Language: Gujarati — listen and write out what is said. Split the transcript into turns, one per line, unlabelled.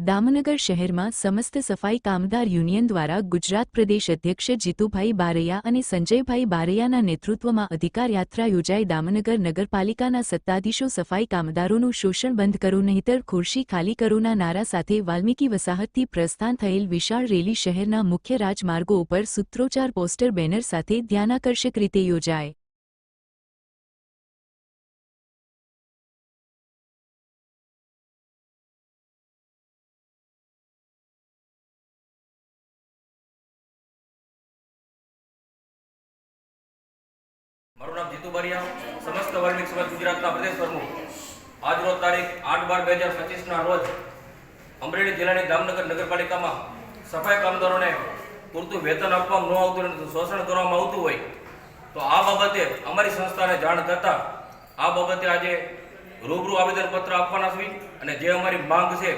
દામનગર શહેરમાં સમસ્ત સફાઈ કામદાર યુનિયન દ્વારા ગુજરાત પ્રદેશ અધ્યક્ષ જીતુભાઈ બારૈયા અને સંજયભાઈ બારૈયાના નેતૃત્વમાં અધિકાર યાત્રા યોજાઈ દામનગર નગરપાલિકાના સત્તાધીશો સફાઈ કામદારોનું શોષણ બંધ કરો નહીતર ખુરશી ખાલી કરોના નારા સાથે વાલ્મીકી વસાહતથી પ્રસ્થાન થયેલ વિશાળ રેલી શહેરના મુખ્ય રાજમાર્ગો ઉપર સૂત્રોચ્ચાર પોસ્ટર બેનર સાથે ધ્યાનાકર્ષક રીતે યોજાય.
જીતુ બરિયા સમસ્ત વર્ણિક સમાજ ગુજરાતના પ્રદેશ પ્રમુખ. આજરોજ તારીખ આઠ બાર બે હજાર પચીસના રોજ અમરેલી જિલ્લાની દામનગર નગરપાલિકામાં સફાઈ કામદારોને પૂરતું વેતન આપવામાં ન આવતું અને શોષણ કરવામાં આવતું હોય, તો આ બાબતે અમારી સંસ્થાને જાણ થતાં આ બાબતે આજે રૂબરૂ આવેદનપત્ર આપવાના છીએ અને જે અમારી માંગ છે